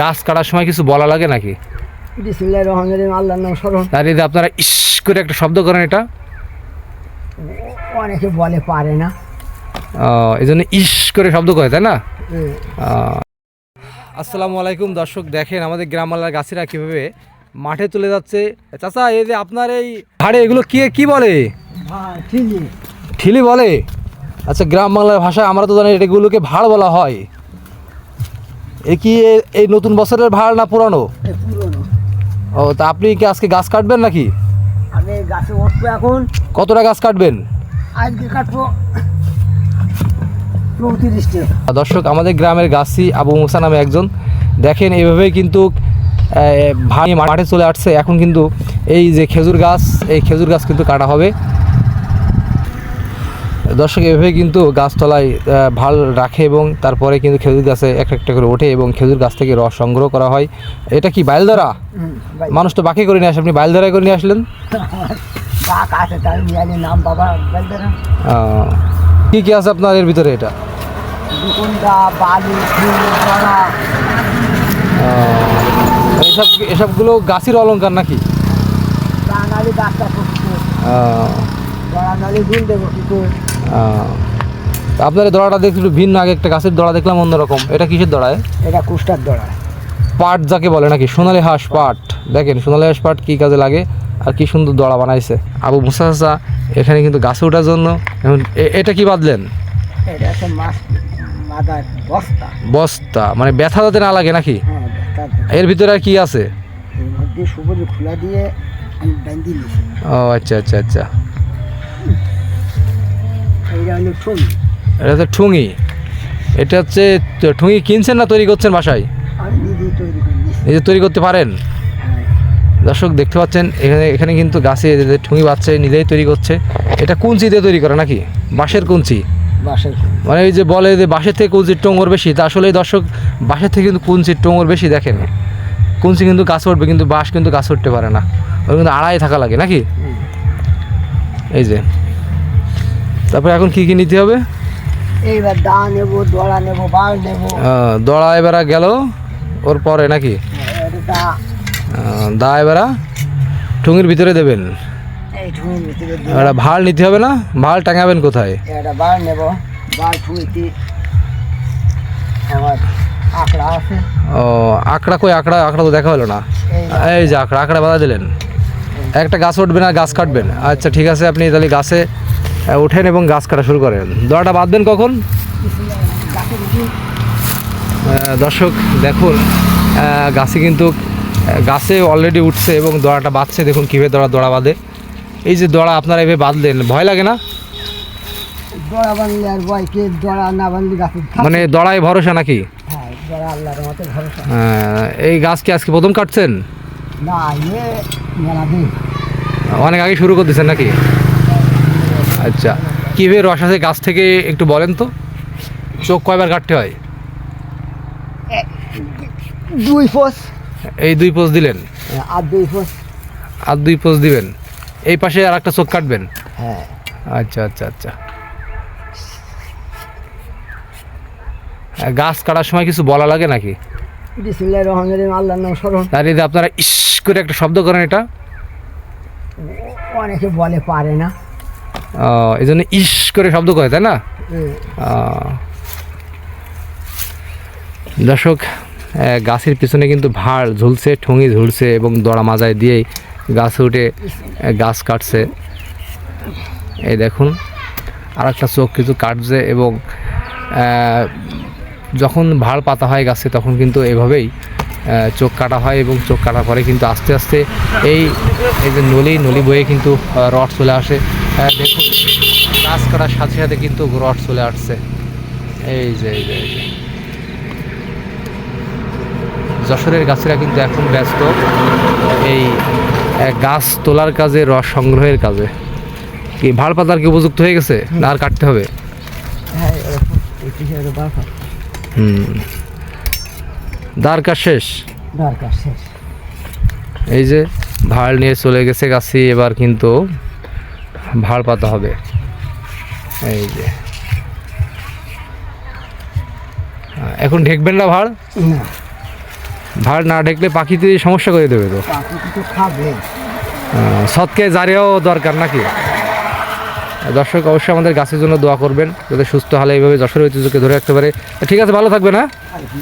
গাছ কাটার সময় কিছু বলা লাগে নাকি? বিসমিল্লাহ রহমান রহিম আল্লাহর নাম স্মরণ। তার এই যে আপনারা ইস করে একটা শব্দ করেন এটা। অনেকে বলে পারে না। এই জন্য ইস করে শব্দ করে তাই না? আসসালামু আলাইকুম দর্শক দেখেন আমাদের গ্রামবালার গাছেরা কীভাবে মাঠে চলে যাচ্ছে। চাচা এই যে আপনার এই হাড়ে এগুলো কি কি বলে? হ্যাঁ ঠিলি বলে? আচ্ছা গ্রাম বাংলার ভাষায় আমরা তো জানি এগুলোকে ভাড় বলা হয়। এ কি এই নতুন বছরের ভাড়া না পুরানো? ও তা আপনি কি আজকে গাছ কাটবেন নাকি? আমি গাছে উঠবো এখন। কতটা গাছ কাটবেন? আজকে কাটবো দর্শক আমাদের গ্রামের গাছি আবু মুসা নামে একজন। দেখেন এইভাবেই কিন্তু ভাই মাঠে চলে আসছে। এখন কিন্তু এই যে খেজুর গাছ এই খেজুর গাছ কিন্তু কাটা হবে। দর্শক এভাবে কিন্তু গাছতলায় ভালো রাখে এবং তারপরে কিন্তু খেজুর গাছে একটা একটা করে ওঠে এবং খেজুর গাছ থেকে রস সংগ্রহ করা হয়। এটা কি বাইলদারা মানুষ তো বাকি করে নিয়ে আসে। আপনি বাইলদারাই করে নিয়ে আসলেন? নাম বাবা কি কি আছে আপনার এর ভিতরে এটা? এসব এসবগুলো গাছের অলংকার নাকি? বাঙালি গাছটা দেবো কি করে আপনার দড়াটা দেখতে একটু ভিন্ন আগে একটা গাছের দড়া দেখলাম অন্যরকম। এটা কিসের দড়ায় এটা কুষ্টার দড়া। পাট যাকে বলে নাকি? সোনালি হাঁস পাট। দেখেন সোনালি হাঁস পাট কী কাজে লাগে আর কি সুন্দর দড়া বানাইছে। আবু মুসা চাচা এখানে কিন্তু গাছে ওঠার জন্য এখন এটা কি বাঁধলেন? বস্তা। বস্তা মানে ব্যথা যাতে না লাগে নাকি? হ্যাঁ এর ভিতরে আর কি আছে? ও আচ্ছা আচ্ছা আচ্ছা। এটা হচ্ছে ঠুঙি। এটা হচ্ছে ঠুঙি কিনছেন না তৈরি করছেন বাসায়? নিজে তৈরি করতে পারেন? হ্যাঁ। দর্শক দেখতে পাচ্ছেন এখানে এখানে কিন্তু গাছে যে ঠুঙি বাচ্চা নিজেই তৈরি করছে। এটা কুঞ্চি দিয়ে তৈরি করে নাকি? বাঁশের কুঞ্চি? মানে এই যে বলে যে বাঁশের থেকে কুঞ্চির টোঙর বেশি তা আসলে দর্শক বাঁশের থেকে কিন্তু কুঞ্চির টোঙর বেশি দেখেন। কুঞ্চি কিন্তু গাছ উঠবে কিন্তু বাঁশ কিন্তু গাছ উঠতে পারে না। ওর কিন্তু আড়াই থাকা লাগে নাকি? এই যে। তারপরে এখন কি কি নিতে হবে? এইবার দা নেব দড়া নেব বাল নেব। দড়া এবারা গেল ওর পরে নাকি? দা এবারা ঠুঙির ভিতরে দেবেন। এবারে ভালো নিতে হবে না? ভালো টাঙাবেন কোথায়? বাল নেব বাল ও আঁকড়া কই? আঁকড়া আঁকড়া তো দেখা হলো না। এই যে আঁকড়া আঁকড়া বাধা দিলেন। একটা গাছ উঠবেন আর গাছ কাটবেন। আচ্ছা ঠিক আছে আপনি তাহলে গাছে ওঠেন এবং গাছ কাটা শুরু করেন। দড়াটা বাঁধবেন কখন? দর্শক দেখুন গাছে কিন্তু গাছে অলরেডি উঠছে এবং দড়াটা বাঁধছে। দেখুন কীভাবে দড়া দড়া বাঁধে। এই যে দড়া আপনারা এভাবে বাঁধলেন ভয় লাগে না? মানে দড়ায় ভরসা নাকি? হ্যাঁ এই গাছ কি আজকে প্রথম কাটছেন? অনেক আগে শুরু করে দিয়েছেন নাকি? আচ্ছা কীভাবে রস আছে গাছ থেকে একটু বলেন তো? চোখ কয়বার কাটতে হয়? দুই ফোস। এই দুই পোজ দিলেন? আর দুই ফোস। আর দুই পোজ দিবেন? এই পাশে আর একটা চোখ কাটবেন? হ্যাঁ। আচ্ছা আচ্ছা আচ্ছা। গাছ কাটার সময় কিছু বলা লাগে নাকি? আল্লাহর নাম স্মরণ। তার এই যে আপনারা ইস করে একটা শব্দ করেন এটা। অনেকে বলে পারে না। এই জন্য ইস করে শব্দ করে তাই না? হুম। দর্শক গাছের পিছনে কিন্তু ভাড় ঝুলছে ঠুঙি ঝুলছে এবং দড়া মাজায় দিয়েই গাছে উঠে গাছ কাটছে। এই দেখুন আর একটা চোখ কিছু কাটছে এবং যখন ভাড় পাতা হয় গাছে তখন কিন্তু এভাবেই চোখ কাটা হয় এবং চোখ কাটার পরে কিন্তু আস্তে আস্তে এই এই যে নলি নলি বয়ে কিন্তু রড চলে আসে। দেখুন কাজ করার সাথে সাথে কিন্তু রড চলে আসছে। এই যে এই যে এই যে। যশোরের গাছেরা কিন্তু এখন ব্যস্ত এই গাছ তোলার কাজে রস সংগ্রহের কাজে। কি ভাড় পাতার কি উপযুক্ত হয়ে গেছে? না আর কাটতে হবে? হ্যাঁ হুম। কাজ শেষ। এই যে ভাড় নিয়ে চলে গেছে গাছি এবার কিন্তু ভাড় পাতা হবে। এই যে। এখন ঢেকবেন না ভাড়? ভাড় না ঢেকলে পাখিতে সমস্যা করে দেবে তো? সৎকে জারিয়াও দরকার নাকি? দর্শক অবশ্যই আমাদের গাছের জন্য দোয়া করবেন যাতে সুস্থ হলে এইভাবে যশোর ঐতিহ্যকে ধরে রাখতে পারে। ঠিক আছে ভালো থাকবে না কি